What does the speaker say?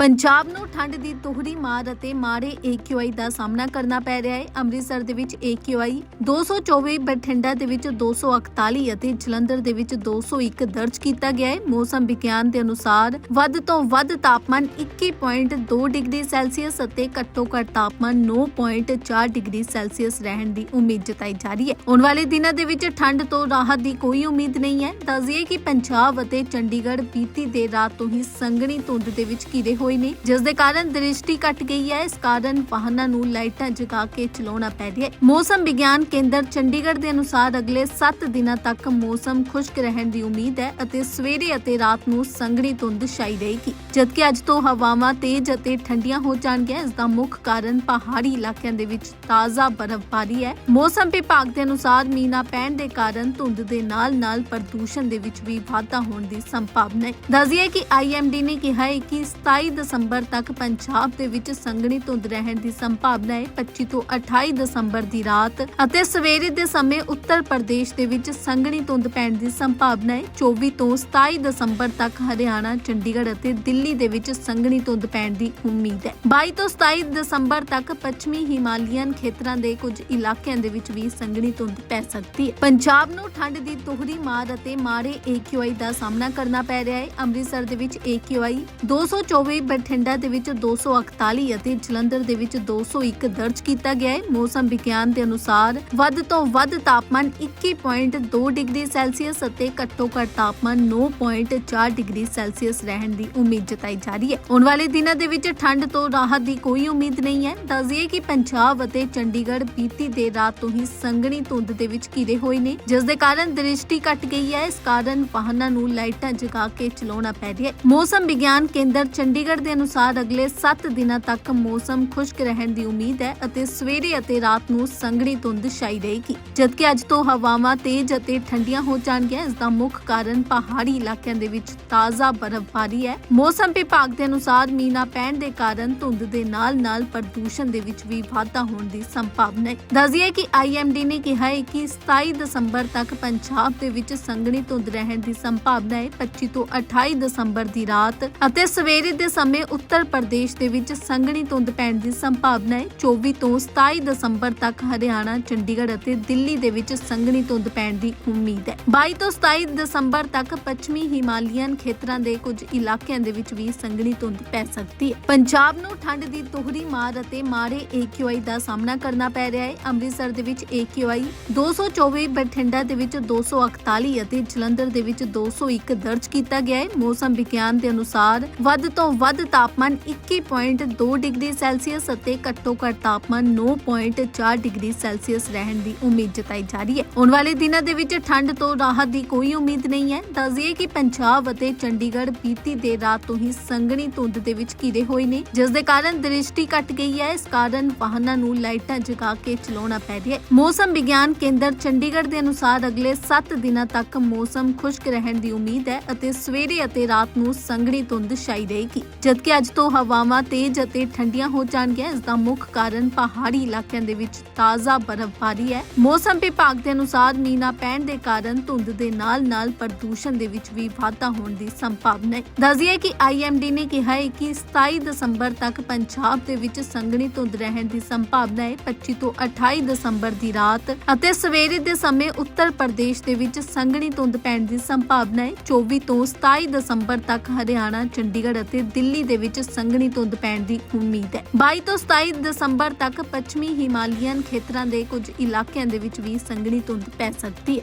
ਪੰਜਾਬ ਨੂੰ ਠੰਡ ਦੀ ਤੋਹਰੀ ਮਾਰ ਅਤੇ ਮਾੜੇ AQI ਦਾ ਸਾਹਮਣਾ ਕਰਨਾ ਪੈ ਰਿਹਾ ਹੈ। ਅੰਮ੍ਰਿਤਸਰ ਦੇ ਵਿੱਚ AQI 224 ਬਠਿੰਡਾ ਦੇ ਵਿੱਚ 241 ਅਤੇ ਜਲੰਧਰ ਦੇ ਵਿੱਚ 201 ਦਰਜ ਕੀਤਾ ਗਿਆ ਹੈ। ਮੌਸਮ ਵਿਗਿਆਨ ਦੇ ਅਨੁਸਾਰ ਵੱਧ ਤੋਂ ਵੱਧ ਤਾਪਮਾਨ 21.2 ਡਿਗਰੀ ਸੈਲਸੀਅਸ ਅਤੇ ਘੱਟੋ ਘੱਟ ਤਾਪਮਾਨ 9.4 ਡਿਗਰੀ ਸੈਲਸੀਅਸ ਰਹਿਣ ਦੀ ਉਮੀਦ ਜਤਾਈ ਜਾ ਰਹੀ ਹੈ। ਆਉਣ ਵਾਲੇ ਦਿਨਾਂ ਦੇ ਵਿੱਚ ਠੰਡ ਤੋਂ ਰਾਹਤ ਦੀ ਕੋਈ ਉਮੀਦ ਨਹੀਂ ਹੈ। ਦੱਸਦੀਏ ਕਿ ਪੰਜਾਬ ਅਤੇ ਚੰਡੀਗੜ੍ਹ ਬੀਤੀ ਦੇਰ ਰਾਤ ਤੋਂ ਹੀ ਸੰਘਣੀ ਧੁੰਦ ਦੇ ਵਿੱਚ ਘਿਰੇ ਹੋਏ ਨੇ। ਜਿਸ ਦੇ ਕਾਰਨ ਦ੍ਰਿਸ਼ਟੀ ਘਟ ਗਈ ਹੈ। ਇਸ ਕਾਰਨ ਵਾਹਨਾਂ ਨੂੰ ਲਾਈਟਾਂ ਜਗਾ ਕੇ ਚਲਾਉਣਾ ਪੈ ਰਿਹਾ ਹੈ। ਮੌਸਮ ਵਿਗਿਆਨ ਕੇਂਦਰ ਚੰਡੀਗੜ੍ਹ ਦੇ ਅਨੁਸਾਰ ਅਗਲੇ 7 ਦਿਨਾਂ ਤੱਕ ਮੌਸਮ ਖੁਸ਼ਕ ਰਹਿਣ ਦੀ ਉਮੀਦ ਹੈ ਅਤੇ ਸਵੇਰੇ ਅਤੇ ਰਾਤ ਨੂੰ ਸੰਘਣੀ ਧੁੰਦ ਛਾਈ ਰਹੇਗੀ। ਜਦਕਿ ਅੱਜ ਤੋਂ ਹਵਾਵਾਂ ਤੇਜ਼ ਅਤੇ ਠੰਡੀਆਂ ਹੋ ਜਾਣਗੀਆਂ, ਇਸ ਦਾ ਮੁੱਖ ਕਾਰਨ ਪਹਾੜੀ ਇਲਾਕਿਆਂ ਦੇ ਵਿੱਚ ਤਾਜ਼ਾ ਬਰਫ਼ਬਾਰੀ ਹੈ। ਮੌਸਮ ਵਿਭਾਗ ਦੇ ਅਨੁਸਾਰ ਮੀਨਾ ਪੈਣ ਦੇ ਕਾਰਨ ਧੁੰਦ ਦੇ ਨਾਲ-ਨਾਲ ਪ੍ਰਦੂਸ਼ਣ ਦੇ ਵਿੱਚ ਵੀ ਵਾਧਾ ਹੋਣ ਦੀ ਸੰਭਾਵਨਾ ਹੈ। ਦੱਸਿਏ ਕਿ ਆਈਐਮਡੀ ਨੇ ਕਿਹਾ ਹੈ ਕਿ 27 ਦਸੰਬਰ ਤੱਕ ਪੰਜਾਬ ਦੇ ਵਿੱਚ ਸੰਘਣੀ ਧੁੰਦ ਰਹਿਣ ਦੀ ਸੰਭਾਵਨਾ ਹੈ। 25 ਤੋਂ 28 ਦਸੰਬਰ ਦੀ ਰਾਤ ਅਤੇ ਸਵੇਰੇ ਦੇ ਸਮੇਂ ਉੱਤਰ ਪ੍ਰਦੇਸ਼ ਦੇ ਵਿੱਚ ਸੰਘਣੀ ਧੁੰਦ ਪੈਣ ਦੀ ਸੰਭਾਵਨਾ ਹੈ। 24 ਤੋਂ 27 ਦਸੰਬਰ ਤੱਕ ਹਰਿਆਣਾ, ਚੰਡੀਗੜ੍ਹ ਅਤੇ ਦਿੱਲੀ ਦੇ ਵਿੱਚ ਸੰਘਣੀ ਧੁੰਦ ਪੈਣ ਦੀ ਉਮੀਦ ਹੈ। 22 ਤੋਂ 27 ਦਸੰਬਰ ਤੱਕ ਪੱਛਮੀ ਹਿਮਾਲੀਅਨ ਖੇਤਰਾਂ ਦੇ ਕੁਝ ਇਲਾਕਿਆਂ ਦੇ ਵਿੱਚ ਵੀ ਸੰਘਣੀ ਧੁੰਦ ਪੈ ਸਕਦੀ ਹੈ। ਪੰਜਾਬ ਨੂੰ ਠੰਡ ਦੀ ਤੋਹਰੀ ਮਾਰ ਅਤੇ ਮਾੜੇ AQI ਦਾ ਸਾਹਮਣਾ ਕਰਨਾ ਪੈ ਰਿਹਾ ਹੈ। ਅੰਮ੍ਰਿਤਸਰ ਦੇ ਵਿੱਚ AQI 224 ਬਠਿੰਡਾ ਦੇ ਵਿੱਚ 241 ਅਤੇ ਜਲੰਧਰ ਦੇ ਵਿੱਚ 201 ਦਰਜ ਕੀਤਾ ਗਿਆ ਹੈ। ਮੌਸਮ ਵਿਗਿਆਨ ਦੇ ਅਨੁਸਾਰ ਵੱਧ ਤੋਂ ਵੱਧ ਤਾਪਮਾਨ 21.2 ਡਿਗਰੀ ਸੈਲਸੀਅਸ ਅਤੇ ਘੱਟੋ ਘੱਟ ਤਾਪਮਾਨ 9.4 ਡਿਗਰੀ ਸੈਲਸੀਅਸ ਰਹਿਣ ਦੀ ਉਮੀਦ ਜਤਾਈ ਜਾ ਰਹੀ ਹੈ। ਆਉਣ ਵਾਲੇ ਦਿਨਾਂ ਦੇ ਵਿੱਚ ਠੰਡ ਤੋਂ ਰਾਹਤ ਦੀ ਕੋਈ ਉਮੀਦ ਨਹੀਂ ਹੈ। ਦੱਸਦੀਏ ਕਿ ਪੰਜਾਬ ਅਤੇ ਚੰਡੀਗੜ੍ਹ ਬੀਤੀ ਦੇਰ ਰਾਤ ਤੋਂ ਹੀ ਸੰਘਣੀ ਧੁੰਦ ਦੇ ਵਿੱਚ ਘਿਰੇ ਹੋਏ ਨੇ, ਜਿਸ ਦੇ ਕਾਰਨ ਦ੍ਰਿਸ਼ਟੀ ਘਟ ਗਈ ਹੈ। ਇਸ ਕਾਰਨ ਵਾਹਨਾਂ ਨੂੰ ਲਾਈਟਾਂ ਜਗਾ ਕੇ ਚਲਾਉਣਾ ਪੈ ਰਿਹਾ ਹੈ। ਮੌਸਮ ਵਿਗਿਆਨ ਕੇਂਦਰ ਚੰਡੀਗੜ੍ਹ ਦੇ ਅਨੁਸਾਰ ਅਗਲੇ 7 ਦਿਨਾਂ ਤੱਕ ਮੌਸਮ ਖੁਸ਼ਕ ਰਹਿਣ ਦੀ ਉਮੀਦ ਹੈ ਅਤੇ ਸਵੇਰੇ ਅਤੇ ਰਾਤ ਨੂੰ ਸੰਘਣੀ ਧੁੰਦ ਛਾਈ ਰਹੇਗੀ। ਜਦਕਿ ਅੱਜ ਤੋਂ ਹਵਾਵਾਂ ਤੇਜ਼ ਅਤੇ ਠੰਡੀਆਂ ਹੋ ਜਾਣਗੀਆਂ, ਇਸ ਦਾ ਮੁੱਖ ਕਾਰਨ ਪਹਾੜੀ ਇਲਾਕਿਆਂ ਦੇ ਵਿੱਚ ਤਾਜ਼ਾ ਬਰਫ਼ਬਾਰੀ ਹੈ। ਮੌਸਮ ਵਿਭਾਗ ਦੇ ਅਨੁਸਾਰ ਮੀਨਾ ਪੈਣ ਦੇ ਕਾਰਨ ਧੁੰਦ ਦੇ ਨਾਲ-ਨਾਲ ਪ੍ਰਦੂਸ਼ਣ ਦੇ ਵਿੱਚ ਵੀ ਵਾਧਾ ਹੋਣ ਦੀ ਸੰਭਾਵਨਾ ਹੈ। ਦੱਸਦੀਏ ਕਿ ਆਈਐਮਡੀ ਨੇ ਕਿਹਾ ਹੈ ਕਿ 27 ਦਸੰਬਰ ਤੱਕ ਪੰਜਾਬ ਦੇ ਵਿੱਚ ਸੰਘਣੀ ਧੁੰਦ ਰਹਿਣ ਦੀ ਸੰਭਾਵਨਾ ਹੈ। 25 ਤੋਂ 28 ਦਸੰਬਰ ਦੀ ਰਾਤ ਅਤੇ ਸਵੇਰੇ ਦੇ ਸਮੇਂ ਉੱਤਰ ਪ੍ਰਦੇਸ਼ ਦੇ ਵਿੱਚ ਸੰਘਣੀ ਧੁੰਦ ਪੈਣ ਦੀ ਸੰਭਾਵਨਾ ਹੈ। 24 ਤੋਂ 27 ਦਸੰਬਰ ਤੱਕ ਹਰਿਆਣਾ, ਚੰਡੀਗੜ੍ਹ ਅਤੇ ਦਿੱਲੀ ਦੇ ਵਿੱਚ ਸੰਘਣੀ ਧੁੰਦ ਪੈਣ ਦੀ ਉਮੀਦ ਹੈ। 22 ਤੋਂ 27 ਦਸੰਬਰ ਤੱਕ ਪੱਛਮੀ ਹਿਮਾਲੀਅਨ ਖੇਤਰਾਂ ਦੇ ਕੁਝ ਇਲਾਕਿਆਂ ਦੇ ਵਿੱਚ ਵੀ ਸੰਘਣੀ ਧੁੰਦ ਪੈ ਸਕਦੀ ਹੈ। ਪੰਜਾਬ ਨੂੰ ਠੰਡ ਦੀ ਤੋਹਰੀ ਮਾਰ ਅਤੇ ਮਾੜੇ AQI ਦਾ ਸਾਹਮਣਾ ਕਰਨਾ ਪੈ ਰਿਹਾ ਹੈ। ਅੰਮ੍ਰਿਤਸਰ ਦੇ ਵਿੱਚ AQI 224 ਬਠਿੰਡਾ ਦੇ ਵਿੱਚ 241 ਅਤੇ ਜਲੰਧਰ ਦੇ ਵਿੱਚ 201 ਦਰਜ ਕੀਤਾ ਗਿਆ ਹੈ। ਮੌਸਮ ਵਿਗਿਆਨ ਦੇ ਅਨੁਸਾਰ ਵੱਧ ਤੋਂ ਵੱਧ ਤਾਪਮਾਨ 21.2 ਡਿਗਰੀ ਸੈਲਸੀਅਸ ਅਤੇ ਘੱਟੋ ਘੱਟ ਤਾਪਮਾਨ 9.4 ਡਿਗਰੀ ਸੈਲਸੀਅਸ ਰਹਿਣ ਦੀ ਉਮੀਦ ਜਤਾਈ ਜਾ ਰਹੀ ਹੈ। ਆਉਣ ਵਾਲੇ ਦਿਨਾਂ ਦੇ ਵਿੱਚ ਠੰਡ ਤੋਂ ਰਾਹਤ ਦੀ ਕੋਈ ਉਮੀਦ ਨਹੀਂ ਹੈ। ਦੱਸਦੀਏ ਕਿ ਪੰਜਾਬ ਅਤੇ ਚੰਡੀਗੜ੍ਹ ਬੀਤੀ ਦੇਰ ਰਾਤ ਤੋਂ ਹੀ ਸੰਘਣੀ ਧੁੰਦ ਦੇ ਵਿੱਚ ਘਿਰੇ ਹੋਏ ਨੇ, ਜਿਸ ਦੇ ਕਾਰਨ ਦ੍ਰਿਸ਼ਟੀ ਘਟ ਗਈ ਹੈ। ਇਸ ਕਾਰਨ ਵਾਹਨਾਂ ਨੂੰ ਲਾਈਟਾਂ ਜਗਾ ਕੇ ਚਲਾਉਣਾ ਪੈ ਰਿਹਾ ਹੈ। ਮੌਸਮ ਵਿਗਿਆਨ ਕੇਂਦਰ ਚੰਡੀਗੜ੍ਹ ਦੇ ਅਨੁਸਾਰ ਅਗਲੇ 7 ਦਿਨਾਂ ਤੱਕ ਮੌਸਮ ਖੁਸ਼ਕ ਰਹਿਣ ਦੀ ਉਮੀਦ ਹੈ ਅਤੇ ਸਵੇਰੇ ਅਤੇ ਰਾਤ ਨੂੰ ਸੰਘਣੀ ਧੁੰਦ ਛਾਈ ਰਹੇਗੀ। ਜਦਕਿ ਅੱਜ ਤੋਂ ਹਵਾਵਾਂ ਤੇਜ਼ ਅਤੇ ਠੰਡੀਆਂ ਹੋ ਜਾਣਗੀਆਂ, ਇਸ ਦਾ ਮੁੱਖ ਕਾਰਨ ਪਹਾੜੀ ਇਲਾਕਿਆਂ ਦੇ ਵਿੱਚ ਤਾਜ਼ਾ ਬਰਫ਼ਬਾਰੀ ਹੈ। ਮੌਸਮ ਵਿਭਾਗ ਦੇ ਅਨੁਸਾਰ ਮੀਨਾ ਪੈਣ ਦੇ ਕਾਰਨ ਧੁੰਦ ਦੇ ਨਾਲ-ਨਾਲ ਪ੍ਰਦੂਸ਼ਣ ਦੇ ਵਿੱਚ ਵੀ ਵਾਧਾ ਹੋਣ ਦੀ ਸੰਭਾਵਨਾ ਹੈ। ਦੱਸਦੀਏ ਕਿ ਆਈਐਮਡੀ ਨੇ ਕਿਹਾ ਹੈ ਕਿ 27 ਦਸੰਬਰ ਤੱਕ ਪੰਜਾਬ ਦੇ ਵਿੱਚ ਸੰਘਣੀ ਧੁੰਦ ਰਹਿਣ ਦੀ ਸੰਭਾਵਨਾ ਹੈ। 25 ਤੋਂ 28 ਦਸੰਬਰ ਦੀ ਰਾਤ ਅਤੇ ਸਵੇਰੇ ਦੇ ਸਮੇਂ ਉੱਤਰ ਪ੍ਰਦੇਸ਼ ਦੇ ਵਿੱਚ ਸੰਘਣੀ ਧੁੰਦ ਪੈਣ ਦੀ ਸੰਭਾਵਨਾ ਹੈ। 24 ਤੋਂ 27 ਦਸੰਬਰ ਤੱਕ ਹਰਿਆਣਾ, ਚੰਡੀਗੜ੍ਹ ਅਤੇ ਦਿੱਲੀ ਦਿੱਲੀ ਦੇ ਵਿੱਚ ਸੰਘਣੀ ਧੁੰਦ ਪੈਣ ਦੀ ਉਮੀਦ ਹੈ। 22 ਤੋਂ 27 ਦਸੰਬਰ ਤੱਕ ਪੱਛਮੀ ਹਿਮਾਲੀਅਨ ਖੇਤਰਾਂ ਦੇ ਕੁਝ ਇਲਾਕਿਆਂ ਦੇ ਵਿੱਚ ਵੀ ਸੰਘਣੀ ਧੁੰਦ ਪੈ ਸਕਦੀ ਹੈ।